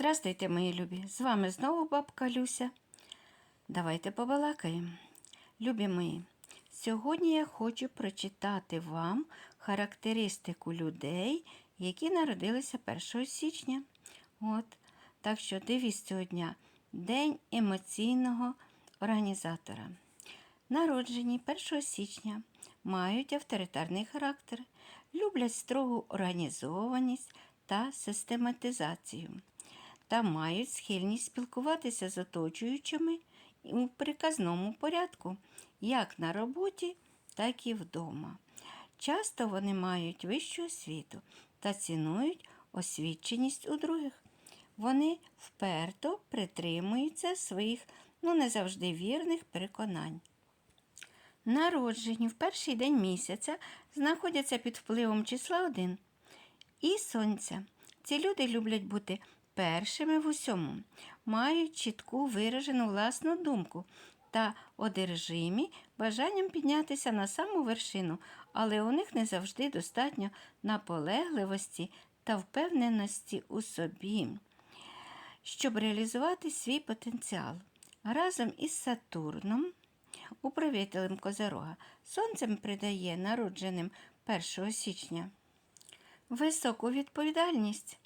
Здрастуйте, мої любі! З вами знову бабка Люся. Давайте побалакаємо. Любі мої, сьогодні я хочу прочитати вам характеристику людей, які народилися 1 січня. От. Так що дивіться цього дня День емоційного організатора. Народжені 1 січня мають авторитарний характер, люблять строгу організованість та систематизацію та мають схильність спілкуватися з оточуючими у приказному порядку, як на роботі, так і вдома. Часто вони мають вищу освіту та цінують освіченість у других. Вони вперто притримуються своїх ну не завжди вірних переконань. Народжені в перший день місяця знаходяться під впливом числа 1 і сонця. Ці люди люблять бути першими в усьому, мають чітку виражену власну думку та одержимі бажанням піднятися на саму вершину, але у них не завжди достатньо наполегливості та впевненості у собі, щоб реалізувати свій потенціал. Разом із Сатурном, управителем Козерога, сонцем придає народженим 1 січня високу відповідальність.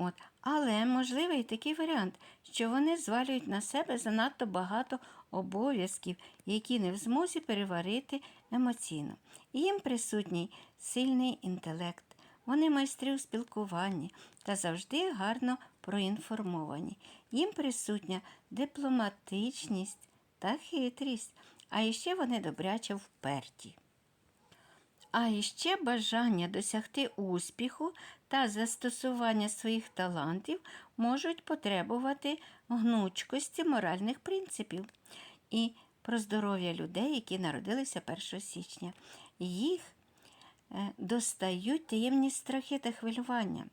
От. Але можливий такий варіант, що вони звалюють на себе занадто багато обов'язків, які не в змозі переварити емоційно. Їм присутній сильний інтелект, вони майстри у спілкуванні та завжди гарно проінформовані. Їм присутня дипломатичність та хитрість, а іще вони добряче вперті. А іще бажання досягти успіху та застосування своїх талантів можуть потребувати гнучкості моральних принципів і про здоров'я людей, які народилися 1 січня. Їх е, достають таємні страхи та хвилювання.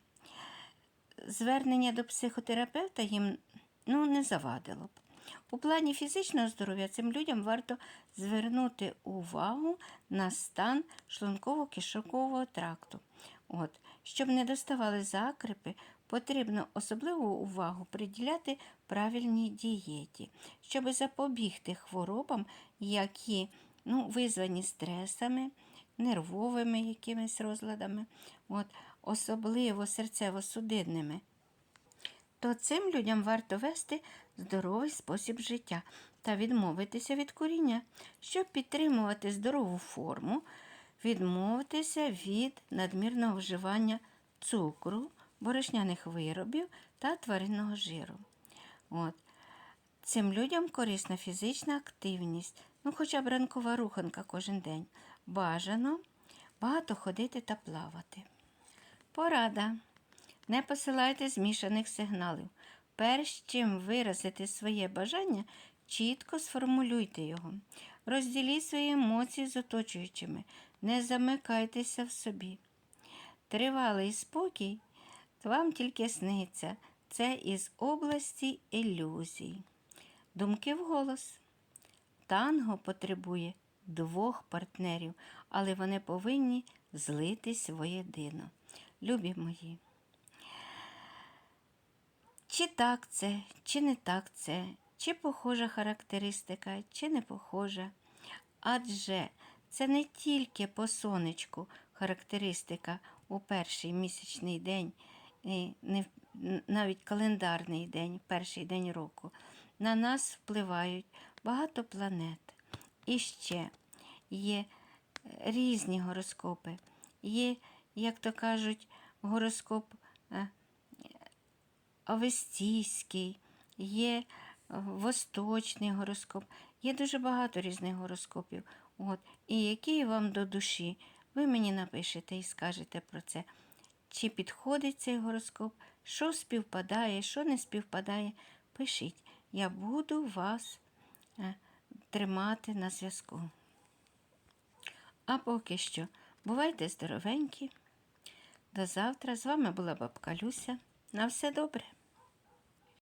Звернення до психотерапевта їм ну, не завадило б. У плані фізичного здоров'я цим людям варто звернути увагу на стан шлунково-кишокового тракту. От, Щоб не доставали закрипи, потрібно особливу увагу приділяти правильній дієті, щоб запобігти хворобам, які ну, визвані стресами, нервовими якимись розладами, от, особливо серцево-судинними то цим людям варто вести здоровий спосіб життя та відмовитися від куріння, щоб підтримувати здорову форму, відмовитися від надмірного вживання цукру, борошняних виробів та тваринного жиру. От. Цим людям корисна фізична активність, ну хоча б ранкова руханка кожен день. Бажано багато ходити та плавати. Порада. Не посилайте змішаних сигналів. Перш чим виразити своє бажання, чітко сформулюйте його. Розділіть свої емоції з оточуючими, не замикайтеся в собі. Тривалий спокій вам тільки сниться. Це із області ілюзій. Думки вголос. Танго потребує двох партнерів, але вони повинні злитись воєдино. Любі мої. Чи так це, чи не так це, чи похожа характеристика, чи не похожа. Адже це не тільки по сонечку характеристика у перший місячний день, і навіть календарний день, перший день року. На нас впливають багато планет. І ще є різні гороскопи. Є, як то кажуть, гороскоп е, авестійський, є восточний гороскоп, є дуже багато різних гороскопів. От. І який вам до душі, ви мені напишете і скажете про це. Чи підходить цей гороскоп, що співпадає, що не співпадає, пишіть. Я буду вас е, тримати на зв'язку. А поки що, бувайте здоровенькі. До завтра. З вами була бабка Люся. На все добре.